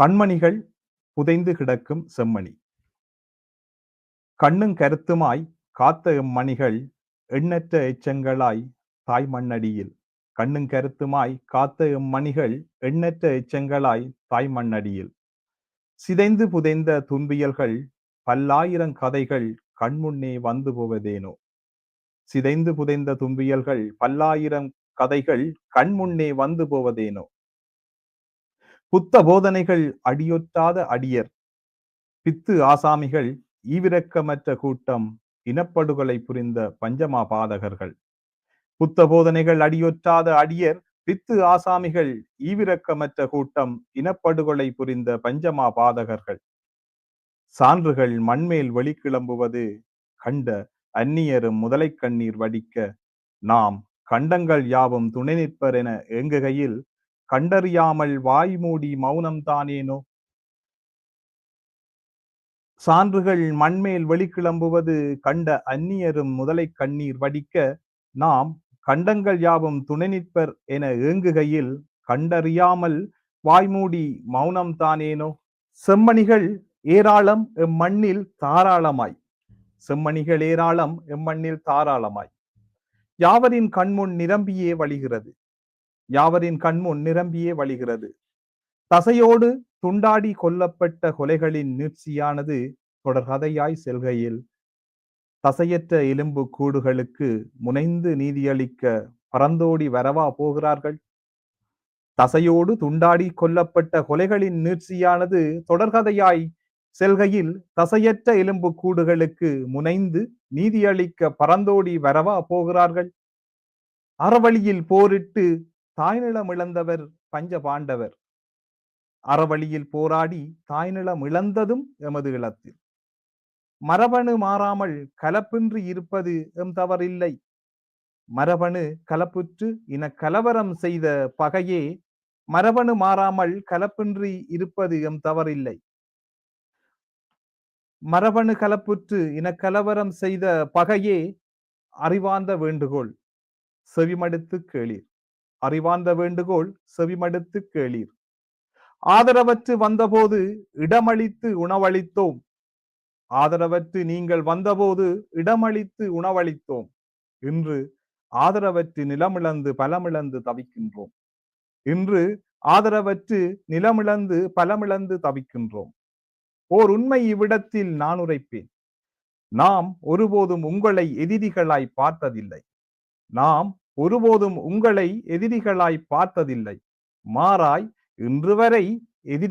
கண்மணிகள் புதைந்து கிடக்கும் செம்மணி. கண்ணும் கருத்துமாய் காத்த எம்மணிகள் எண்ணற்ற எச்சங்களாய் தாய் மண்ணடியில். கண்ணும் கருத்துமாய் காத்த எம்மணிகள் எண்ணற்ற எச்சங்களாய் தாய் மண்ணடியில். சிதைந்து புதைந்த துன்பியல்கள் பல்லாயிரம் கதைகள் கண்முன்னே வந்து போவதேனோ? சிதைந்து புதைந்த துன்பியல்கள் பல்லாயிரம் கதைகள் கண்முன்னே வந்து போவதேனோ? புத்த போதனைகள் அடியொற்றாத அடியர். பித்து ஆசாமிகள் ஈவிரக்கமற்ற கூட்டம் இனப்படுகொலை புரிந்த பஞ்சமா பாதகர்கள். புத்த போதனைகள் அடியொற்றாத அடியர் பித்து ஆசாமிகள் ஈவிரக்கமற்ற கூட்டம் இனப்படுகொலை புரிந்த பஞ்சமா பாதகர்கள். சான்றுகள் மண்மேல் வெளிக்கிளம்புவது கண்ட அந்நியரும் முதலை கண்ணீர் வடிக்க நாம் கண்டங்கள் யாவும் துணை நிற்பர் என ஏங்குகையில் கண்டறியாமல் வாய் மூடி மௌனம் தானேனோ? சான்றுகள் மண்மேல் வெளிக்கிளம்புவது கண்ட அந்நியரும் முதலை கண்ணீர் வடிக்க நாம் கண்டங்கள் யாவும் துணை நிற்பர் என ஏங்குகையில் கண்டறியாமல் வாய்மூடி மௌனம் தானேனோ? செம்மணிகள் ஏராளம் எம்மண்ணில் தாராளமாய். செம்மணிகள் ஏராளம் எம்மண்ணில் தாராளமாய். யாவரின் கண்முன் நிரம்பியே வழிகிறது. யாவரின் கண்முன் நிரம்பியே வழிகிறது. தசையோடு துண்டாடி கொல்லப்பட்ட கொலைகளின் நீட்சியானது தொடர்கதையாய் செல்கையில். தசையற்ற எலும்பு கூடுகளுக்கு முனைந்து நீதியளிக்க பறந்தோடி வரவா போகிறார்கள்? தசையோடு துண்டாடி கொல்லப்பட்ட கொலைகளின் நீட்சியானது தொடர்கதையாய் செல்கையில் தசையற்ற எலும்பு கூடுகளுக்கு முனைந்து நீதியளிக்க பறந்தோடி வரவா போகிறார்கள்? அறவழியில் போரிட்டு தாய்நிலம் இழந்தவர் பஞ்ச பாண்டவர். அறவழியில் போராடி தாய்நிலம் இழந்ததும் எமது இளத்தில். மரபணு மாறாமல் கலப்பின்றி இருப்பது எம் தவறில்லை. மரபணு கலப்புற்று இன கலவரம் செய்த பகையே மரபணு மாறாமல் கலப்பின்றி இருப்பது எம் தவறில்லை. மரபணு கலப்புற்று இன கலவரம் செய்த பகையே அறிவார்ந்த வேண்டுகோள் செவிமடுத்து கேளீர். அறிவார்ந்த வேண்டுகோள் செவிமடுத்து கேளீர். ஆதரவற்று வந்தபோது இடமளித்து உணவளித்தோம். ஆதரவற்று நீங்கள் வந்தபோது இடமளித்து உணவளித்தோம். இன்று ஆதரவற்று நிலமிழந்து பலமிழந்து தவிக்கின்றோம். இன்று ஆதரவற்று நிலமிழந்து பலமிழந்து தவிக்கின்றோம். ஓர் உண்மை இவ்விடத்தில் நான் உரைப்பேன். நாம் ஒருபோதும் உங்களை எதிரிகளாய் பார்த்ததில்லை. நாம் ஒருபோதும் உங்களை எதிரிகளாய் பார்த்ததில்லை. மாறாய் இன்று வரை எதிரி